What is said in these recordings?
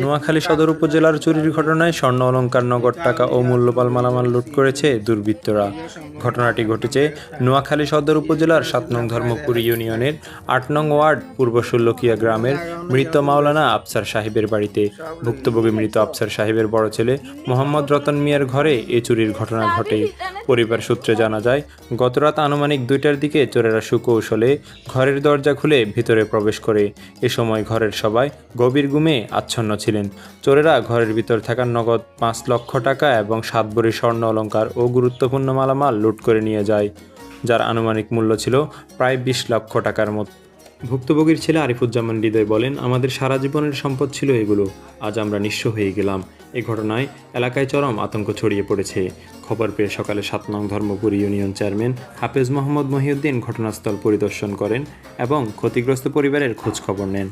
নোয়াখালী সদর উপজেলার চুরির ঘটনায় স্বর্ণ অলংকার নগদ টাকা ও মূল্যপাল মালামাল লুট করেছে দুর্বৃত্তরা। ঘটনাটি ঘটেছে নোয়াখালী সদর উপজেলার সাত নং ধর্মপুর ইউনিয়নের আট নং ওয়ার্ড পূর্ব ষোল্লকিয়া গ্রামের মৃত মাওলানা আফসার সাহেবের বাড়িতে। ভুক্তভোগী মৃত আফসার সাহেবের বড় ছেলে মোহাম্মদ রতন মিয়ার ঘরে এ চুরির ঘটনা ঘটে। পরিবার সূত্রে জানা যায়, গতরাত আনুমানিক দুইটার দিকে চোরেরা সুকৌশলে ঘরের দরজা খুলে ভিতরে প্রবেশ করে। এ সময় ঘরের সবাই গভীর ঘুমে আচ্ছন্ন ছিলেন। চোরেরা ঘরের ভিতর থাকা নগদ পাঁচ লক্ষ টাকা এবং সাত ভরি স্বর্ণ অলঙ্কার ও গুরুত্বপূর্ণ মালামাল লুট করে নিয়ে যায়, যার আনুমানিক মূল্য ছিল প্রায় বিশ লক্ষ টাকার মতো। ভুক্তভোগীর ছেলে আরিফুজ্জামান হৃদয় বলেন, আমাদের সারা জীবনের সম্পদ ছিল এগুলো। আজ আমরা নিঃস্ব হয়ে গেলাম। এ ঘটনায় এলাকায় চরম আতঙ্ক ছড়িয়ে পড়েছে। খবর পেয়ে সকালে সাত নং ধর্মপুর ইউনিয়ন চেয়ারম্যান হাফেজ মোহাম্মদ মহিউদ্দিন ঘটনাস্থল পরিদর্শন করেন এবং ক্ষতিগ্রস্ত পরিবারের খোঁজ খবর নেন।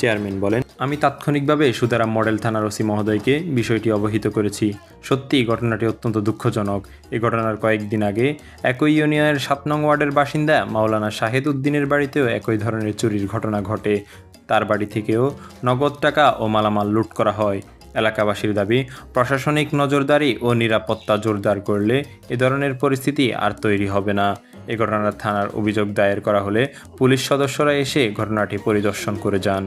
চেয়ারম্যান বলেন, আমি তাৎক্ষণিকভাবে সুতারাম মডেল থানার ওসি মহোদয়কে বিষয়টি অবহিত করেছি। সত্যি ঘটনাটি অত্যন্ত দুঃখজনক। এই ঘটনার কয়েকদিন আগে একই ইউনিয়নের সাত নং ওয়ার্ডের বাসিন্দা মাওলানা শাহেদ উদ্দিনের বাড়িতেও একই ধরনের চুরির ঘটনা ঘটে। তার বাড়ি থেকেও নগদ টাকা ও মালামাল লুট করা হয়। এলাকাবাসীর দাবি, প্রশাসনিক নজরদারি ও নিরাপত্তা জোরদার করলে এ ধরনের পরিস্থিতি আর তৈরি হবে না। এ ঘটনার থানার অভিযোগ দায়ের করা হলে পুলিশ সদস্যরা এসে ঘটনাটি পরিদর্শন করে যান।